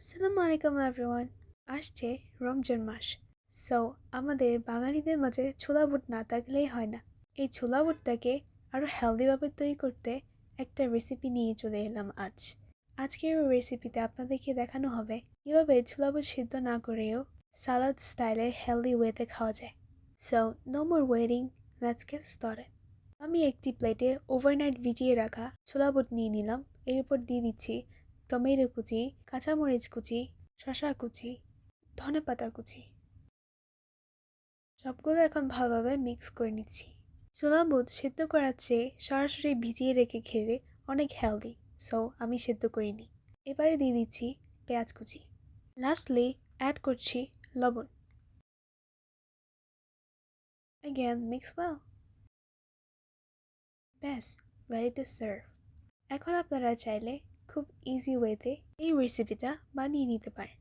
আসসালামু আলাইকুম এভরিওয়ান আসছে রমজান মাস। সো আমাদের বাঙালিদের মাঝে ছোলা বুট না থাকলেই হয় না। এই ছোলা বুটটাকে আরও হেলদিভাবে তৈরি করতে একটা রেসিপি নিয়ে চলে এলাম আজ। আজকের রেসিপিতে আপনাদেরকে দেখানো হবে কীভাবে ছোলা বুট সিদ্ধ না করেও সালাদ স্টাইলে হেলদি ওয়েতে খাওয়া যায়। So no more waiting let's started আমি একটি প্লেটে ওভারনাইট ভিজিয়ে রাখা ছোলা বুট নিয়ে নিলাম। এর উপর দিয়ে দিচ্ছি টমেটো কুচি কাঁচামরিচ কুচি শশা কুচি ধনেপাতা কুচি। সবগুলো এখন ভালোভাবে মিক্স করে নিচ্ছি। ছোলা বুট সেদ্ধ করার চেয়ে সরাসরি ভিজিয়ে রেখে খেলে অনেক হেলদি। সো আমি সেদ্ধ করিনি। এবারে দিয়ে দিচ্ছি পেঁয়াজ কুচি। লাস্টলি অ্যাড করছি লবণ। Again, mix well. ব্যাস ready to serve. এখন আপনারা চাইলে খুব ইজি ওয়েতে এই রেসিপিটা বানিয়ে নিতে পারেন।